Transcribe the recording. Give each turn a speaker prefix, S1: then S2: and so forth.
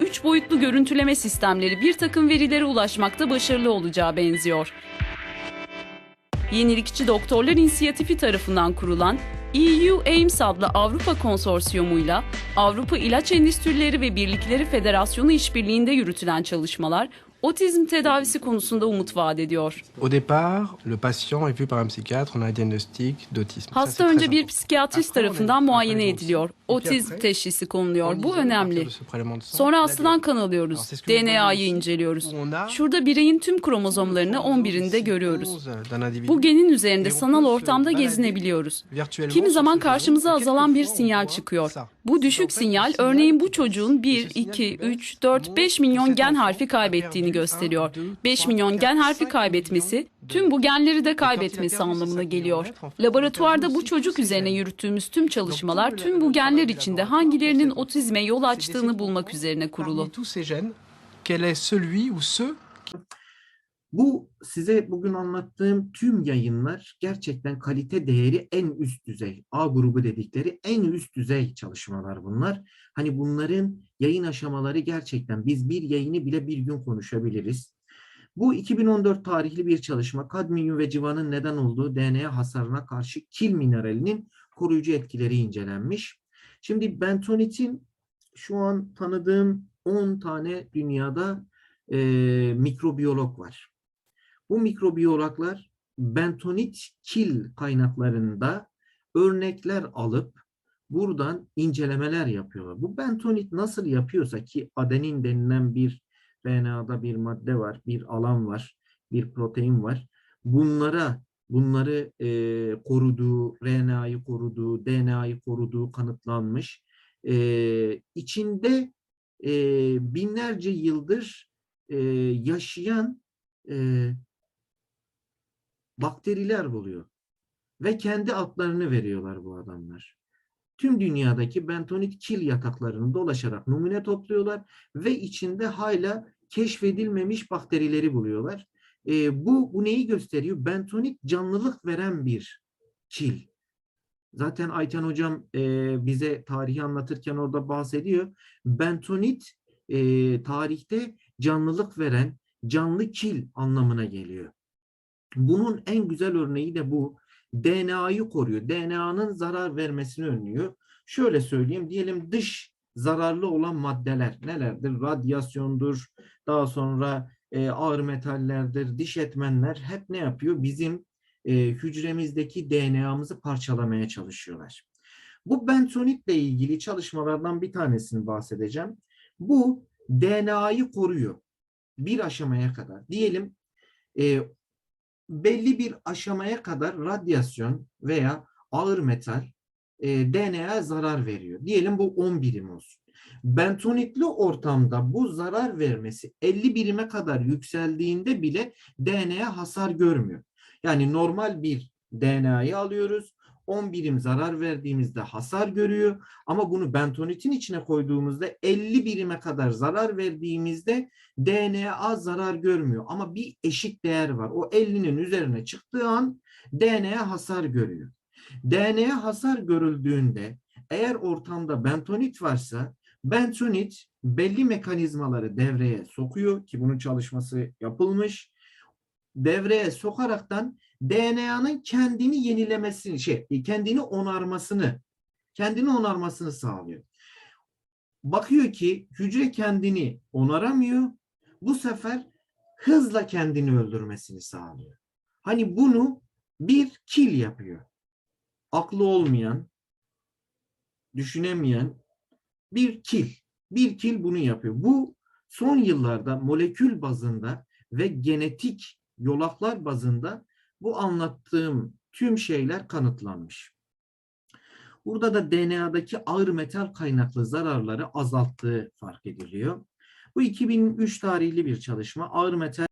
S1: Üç boyutlu görüntüleme sistemleri bir takım verilere ulaşmakta başarılı olacağı benziyor. Yenilikçi Doktorlar İnisiyatifi tarafından kurulan EU AIMS adlı Avrupa Konsorsiyumuyla Avrupa İlaç Endüstrileri ve Birlikleri Federasyonu işbirliğinde yürütülen çalışmalar otizm tedavisi konusunda umut vaat ediyor.
S2: Au départ, le patient est vu par un psychiatre, on a un diagnostic d'autisme.
S1: Hasta önce bir psikiyatrist tarafından muayene ediliyor. Otizm teşhisi
S2: on
S1: konuluyor. Bu önemli. Sonra hastadan kan alıyoruz. DNA'yı inceliyoruz. Şurada bireyin tüm kromozomlarını 11'inde görüyoruz.
S2: 11 d'un individu.
S1: Bu genin üzerinde sanal ortamda gezinebiliyoruz. Kimi zaman karşımıza azalan bir sinyal çıkıyor. Bu düşük sinyal örneğin bu çocuğun
S2: baisse.
S1: 1,
S2: Et ce signal
S1: 2,
S2: qui baisse
S1: 3, 4, 5
S2: montre
S1: milyon gen harfi
S2: a
S1: kaybettiğini gösteriyor.
S2: 1, 2,
S1: 5
S2: 3,
S1: milyon
S2: 4,
S1: gen harfi
S2: 5
S1: kaybetmesi tüm bu genleri de kaybetmesi anlamına geliyor. Laboratuvarda bu çocuk üzerine yürüttüğümüz tüm çalışmalar tüm bu
S2: le
S1: genler içinde hangilerinin otizme yol açtığını bulmak üzerine kurulu.
S3: Bu size bugün anlattığım tüm yayınlar gerçekten kalite değeri en üst düzey. A grubu dedikleri en üst düzey çalışmalar bunlar. Hani bunların yayın aşamaları gerçekten biz bir yayını bile bir gün konuşabiliriz. Bu 2014 tarihli bir çalışma kadmiyum ve civanın neden olduğu DNA hasarına karşı kil mineralinin koruyucu etkileri incelenmiş. Şimdi bentonitin şu an tanıdığım 10 tane dünyada e, mikrobiyolog var. Bu mikrobiyologlar bentonit kil kaynaklarında örnekler alıp buradan incelemeler yapıyorlar. Bu bentonit nasıl yapıyorsa ki adenin denilen bir RNA'da bir madde var, bir alan var, bir protein var. Bunlara bunları e, koruduğu, RNA'yı koruduğu, DNA'yı koruduğu kanıtlanmış. E, içinde e, binlerce yıldır e, yaşayan e, bakteriler buluyor. Ve kendi adlarını veriyorlar bu adamlar. Tüm dünyadaki bentonit kil yataklarını dolaşarak numune topluyorlar ve içinde hala keşfedilmemiş bakterileri buluyorlar. E, bu, bu neyi gösteriyor? Bentonit canlılık veren bir kil. Zaten Ayten Hocam e, bize tarihi anlatırken orada bahsediyor. Bentonit e, tarihte canlılık veren canlı kil anlamına geliyor. Bunun en güzel örneği de bu. DNA'yı koruyor. DNA'nın zarar vermesini önlüyor. Şöyle söyleyeyim, diyelim dış zararlı olan maddeler nelerdir? Radyasyondur, daha sonra e, ağır metallerdir, diş etmenler hep ne yapıyor? Bizim e, hücremizdeki DNA'mızı parçalamaya çalışıyorlar. Bu bentonitle ilgili çalışmalardan bir tanesini bahsedeceğim. Bu DNA'yı koruyor bir aşamaya kadar. Diyelim e, belli bir aşamaya kadar radyasyon veya ağır metal e, DNA'ya zarar veriyor. Diyelim bu 10 birim olsun. Bentonitli ortamda bu zarar vermesi 50 birime kadar yükseldiğinde bile DNA hasar görmüyor. Yani normal bir DNA'yı alıyoruz. 10 birim zarar verdiğimizde hasar görüyor. Ama bunu bentonitin içine koyduğumuzda 50 birime kadar zarar verdiğimizde DNA zarar görmüyor. Ama bir eşik değer var. O 50'nin üzerine çıktığı an DNA hasar görüyor. DNA hasar görüldüğünde eğer ortamda bentonit varsa bentonit belli mekanizmaları devreye sokuyor ki bunun çalışması yapılmış. Devreye sokaraktan DNA'nın kendini yenilemesini, şey, kendini onarmasını, kendini onarmasını sağlıyor. Bakıyor ki hücre kendini onaramıyor. Bu sefer hızla kendini öldürmesini sağlıyor. Hani bunu bir kil yapıyor. Aklı olmayan, düşünemeyen bir kil. Bir kil bunu yapıyor. Bu son yıllarda molekül bazında ve genetik yolaklar bazında bu anlattığım tüm şeyler kanıtlanmış. Burada da DNA'daki ağır metal kaynaklı zararları azalttığı fark ediliyor. Bu 2003 tarihli bir çalışma. Ağır metal